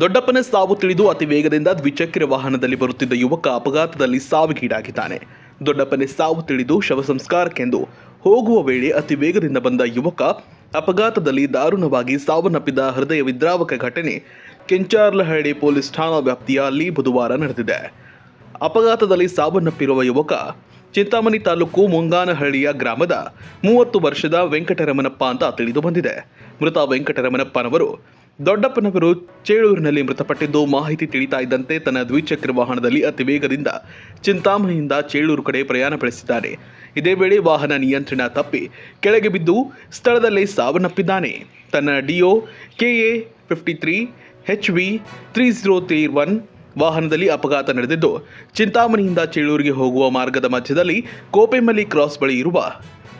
ದೊಡ್ಡಪ್ಪನ ಸಾವು ತಿಳಿದು ಅತಿ ವೇಗದಿಂದ ದ್ವಿಚಕ್ರ ವಾಹನದಲ್ಲಿ ಬರುತ್ತಿದ್ದ ಯುವಕ ಅಪಘಾತದಲ್ಲಿ ಸಾವಿಗೀಡಾಗಿದ್ದಾನೆ. ದೊಡ್ಡಪ್ಪನ ಸಾವು ತಿಳಿದು ಶವ ಸಂಸ್ಕಾರಕ್ಕೆಂದು ಹೋಗುವ ವೇಳೆ ಅತಿ ವೇಗದಿಂದ ಬಂದ ಯುವಕ ಅಪಘಾತದಲ್ಲಿ ದಾರುಣವಾಗಿ ಸಾವನ್ನಪ್ಪಿದ ಹೃದಯ ವಿದ್ರಾವಕ ಘಟನೆ ಕೆಂಚಾರ್ಲಹಳ್ಳಿ ಪೊಲೀಸ್ ಠಾಣಾ ವ್ಯಾಪ್ತಿಯಲ್ಲಿ ಬುಧವಾರ ನಡೆದಿದೆ. ಅಪಘಾತದಲ್ಲಿ ಸಾವನ್ನಪ್ಪಿರುವ ಯುವಕ ಚಿಂತಾಮಣಿ ತಾಲೂಕು ಮುಂಗಾನಹಳ್ಳಿಯ ಗ್ರಾಮದ ಮೂವತ್ತು ವರ್ಷದ ವೆಂಕಟರಮಣಪ್ಪ ಅಂತ ತಿಳಿದು ಬಂದಿದೆ. ಮೃತ ವೆಂಕಟರಮಣಪ್ಪನವರು ದೊಡ್ಡಪ್ಪನವರು ಚೇಳೂರಿನಲ್ಲಿ ಮೃತಪಟ್ಟಿದ್ದು ಮಾಹಿತಿ ತಿಳಿತಾ ಇದ್ದಂತೆ ತನ್ನ ದ್ವಿಚಕ್ರ ವಾಹನದಲ್ಲಿ ಅತಿ ವೇಗದಿಂದ ಚಿಂತಾಮಣಿಯಿಂದ ಚೇಳೂರು ಕಡೆ ಪ್ರಯಾಣ ಬೆಳೆಸಿದ್ದಾನೆ ಇದೇ ವೇಳೆ ವಾಹನ ನಿಯಂತ್ರಣ ತಪ್ಪಿ ಕೆಳಗೆ ಬಿದ್ದು ಸ್ಥಳದಲ್ಲೇ ಸಾವನ್ನಪ್ಪಿದ್ದಾನೆ. ತನ್ನ DO KA fifty three H V three zero three one ವಾಹನದಲ್ಲಿ ಅಪಘಾತ ನಡೆದಿದ್ದು, ಚಿಂತಾಮಣಿಯಿಂದ ಚೇಳೂರಿಗೆ ಹೋಗುವ ಮಾರ್ಗದ ಮಧ್ಯದಲ್ಲಿ ಕೋಪೆಮಲ್ಲಿ ಕ್ರಾಸ್ ಬಳಿ ಇರುವ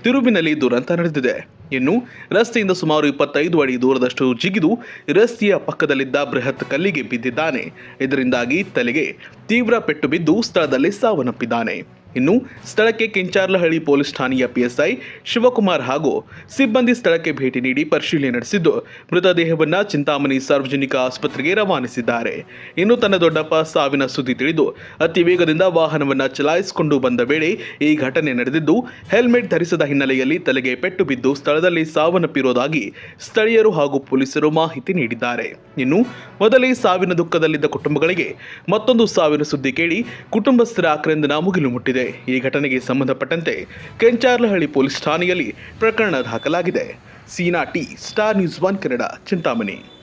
ತಿರುವಿನಲ್ಲಿ ದುರಂತ ನಡೆದಿದೆ. ಇನ್ನು ರಸ್ತೆಯಿಂದ ಸುಮಾರು ಇಪ್ಪತ್ತೈದು ಅಡಿ ದೂರದಷ್ಟು ಜಿಗಿದು ರಸ್ತೆಯ ಪಕ್ಕದಲ್ಲಿದ್ದ ಬೃಹತ್ ಕಲ್ಲಿಗೆ ಬಿದ್ದಿದ್ದಾನೆ. ಇದರಿಂದಾಗಿ ತಲೆಗೆ ತೀವ್ರ ಪೆಟ್ಟು ಬಿದ್ದು ಸ್ಥಳದಲ್ಲಿ ಸಾವನ್ನಪ್ಪಿದ್ದಾನೆ. ಇನ್ನು ಸ್ಥಳಕ್ಕೆ ಕೆಂಚಾರ್ಲಹಳ್ಳಿ ಪೊಲೀಸ್ ಠಾಣೆಯ ಪಿಎಸ್ಐ ಶಿವಕುಮಾರ್ ಹಾಗೂ ಸಿಬ್ಬಂದಿ ಸ್ಥಳಕ್ಕೆ ಭೇಟಿ ನೀಡಿ ಪರಿಶೀಲನೆ ನಡೆಸಿದ್ದು, ಮೃತದೇಹವನ್ನು ಚಿಂತಾಮಣಿ ಸಾರ್ವಜನಿಕ ಆಸ್ಪತ್ರೆಗೆ ರವಾನಿಸಿದ್ದಾರೆ. ಇನ್ನು ತನ್ನ ದೊಡ್ಡಪ್ಪ ಸಾವಿನ ಸುದ್ದಿ ತಿಳಿದು, ಅತಿ ವೇಗದಿಂದ ವಾಹನವನ್ನು ಚಲಾಯಿಸಿಕೊಂಡು ಬಂದ ವೇಳೆ ಈ ಘಟನೆ ನಡೆದಿದ್ದು, ಹೆಲ್ಮೆಟ್ ಧರಿಸದ ಹಿನ್ನೆಲೆಯಲ್ಲಿ ತಲೆಗೆ ಪೆಟ್ಟು ಬಿದ್ದು ಸ್ಥಳದಲ್ಲಿ ಸಾವನ್ನಪ್ಪಿರುವುದಾಗಿ ಸ್ಥಳೀಯರು ಹಾಗೂ ಪೊಲೀಸರು ಮಾಹಿತಿ ನೀಡಿದ್ದಾರೆ. ಇನ್ನು ಮೊದಲೇ ಸಾವಿನ ದುಃಖದಲ್ಲಿದ್ದ ಕುಟುಂಬಗಳಿಗೆ ಮತ್ತೊಂದು ಸಾವಿನ ಸುದ್ದಿ ಕೇಳಿ, ಕುಟುಂಬಸ್ಥರ ಆಕ್ರಂದನ ಮುಗಿಲು ಮುಟ್ಟಿದೆ. ಈ ಘಟನೆಗೆ ಸಂಬಂಧಪಟ್ಟಂತೆ ಕೆಂಚಾರ್ಲಹಳ್ಳಿ ಪೊಲೀಸ್ ಠಾಣೆಯಲ್ಲಿ ಪ್ರಕರಣ ದಾಖಲಾಗಿದೆ. Seena T, star news one, Kannada, Chintamani.